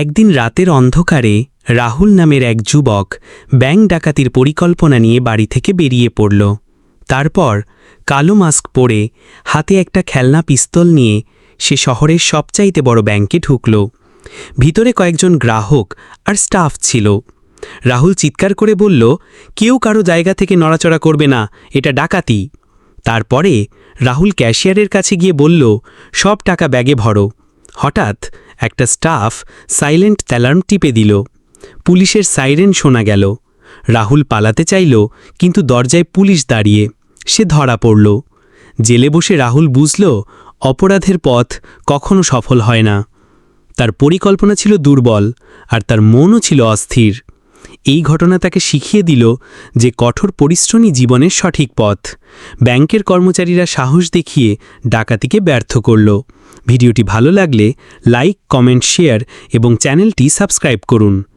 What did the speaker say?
একদিন রাতের অন্ধকারে রাহুল নামের এক যুবক ব্যাংক ডাকাতির পরিকল্পনা নিয়ে বাড়ি থেকে বেরিয়ে পড়ল। তারপর কালো মাস্ক পরে হাতে একটা খেলনা পিস্তল নিয়ে সে শহরের সবচাইতে বড় ব্যাংকে ঢুকল। ভিতরে কয়েকজন গ্রাহক আর স্টাফ ছিল। রাহুল চিৎকার করে বলল, কেউ কারও জায়গা থেকে নড়াচড়া করবে না, এটা ডাকাতি। তারপরে রাহুল ক্যাশিয়ারের কাছে গিয়ে বলল, সব টাকা ব্যাগে ভরো। হঠাৎ একটা স্টাফ সাইলেন্ট অ্যালার্ম টিপে দিল। পুলিশের সাইরেন শোনা গেল। রাহুল পালাতে চাইল, কিন্তু দরজায় পুলিশ দাঁড়িয়ে। সে ধরা পড়ল। জেলে বসে রাহুল বুঝল, অপরাধের পথ কখনো সফল হয় না। তার পরিকল্পনা ছিল দুর্বল, আর তার মনও ছিল অস্থির। এই ঘটনা তাকে শিখিয়ে দিল যে কঠোর পরিশ্রমী জীবনের সঠিক পথ। ব্যাংকের কর্মচারীরা সাহস দেখিয়ে ডাকাতিকে ব্যর্থ করল। ভিডিওটি ভালো লাগলে লাইক কমেন্ট শেয়ার এবং চ্যানেলটি সাবস্ক্রাইব করুন।